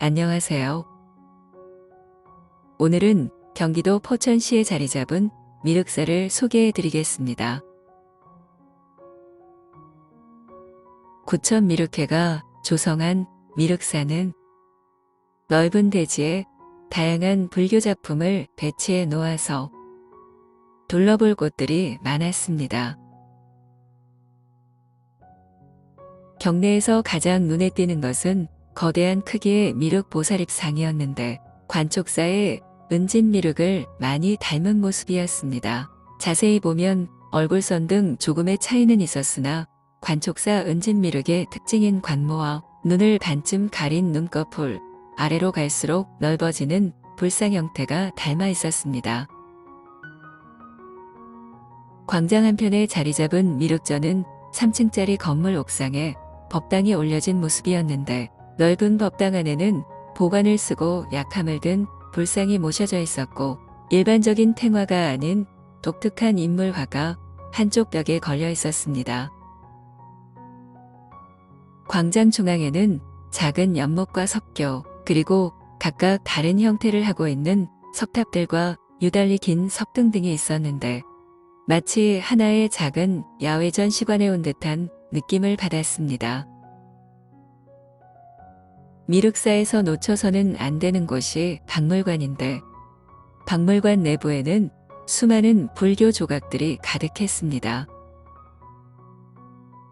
안녕하세요. 오늘은 경기도 포천시에 자리 잡은 미륵사를 소개해 드리겠습니다. 구천 미륵회가 조성한 미륵사는 넓은 대지에 다양한 불교 작품을 배치해 놓아서 둘러볼 곳들이 많았습니다. 경내에서 가장 눈에 띄는 것은 거대한 크기의 미륵 보살입상이었는데 관촉사의 은진 미륵을 많이 닮은 모습이었습니다. 자세히 보면 얼굴선 등 조금의 차이는 있었으나 관촉사 은진 미륵의 특징인 관모와 눈을 반쯤 가린 눈꺼풀, 아래로 갈수록 넓어지는 불상 형태가 닮아 있었습니다. 광장 한편에 자리 잡은 미륵전은 3층짜리 건물 옥상에 법당이 올려진 모습이었는데 넓은 법당 안에는 보관을 쓰고 약함을 든 불상이 모셔져 있었고 일반적인 탱화가 아닌 독특한 인물화가 한쪽 벽에 걸려 있었습니다. 광장 중앙에는 작은 연못과 석교 그리고 각각 다른 형태를 하고 있는 석탑들과 유달리 긴 석등 등이 있었는데 마치 하나의 작은 야외 전시관에 온 듯한 느낌을 받았습니다. 미륵사에서 놓쳐서는 안 되는 곳이 박물관인데 박물관 내부에는 수많은 불교 조각들이 가득했습니다.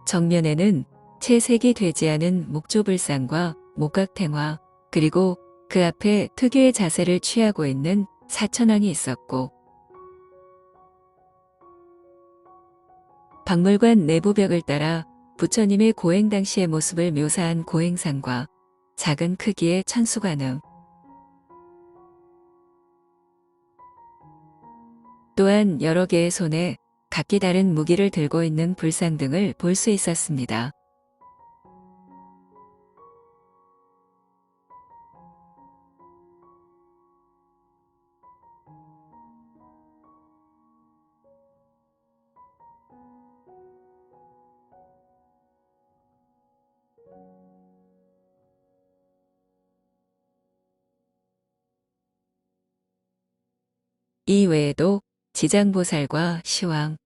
정면에는 채색이 되지 않은 목조불상과 목각탱화 그리고 그 앞에 특유의 자세를 취하고 있는 사천왕이 있었고 박물관 내부 벽을 따라 부처님의 고행 당시의 모습을 묘사한 고행상과 작은 크기의 천수관음 또한 여러 개의 손에 각기 다른 무기를 들고 있는 불상 등을 볼 수 있었습니다. 이 외에도 지장보살과 시왕,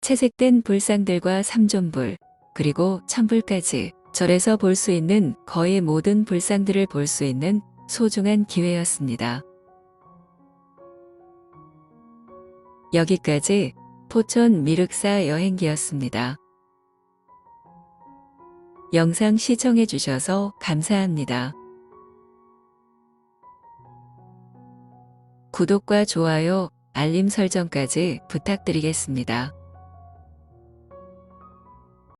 채색된 불상들과 삼존불, 그리고 천불까지 절에서 볼 수 있는 거의 모든 불상들을 볼 수 있는 소중한 기회였습니다. 여기까지 포천 미륵사 여행기였습니다. 영상 시청해 주셔서 감사합니다. 구독과 좋아요, 알림 설정까지 부탁드리겠습니다.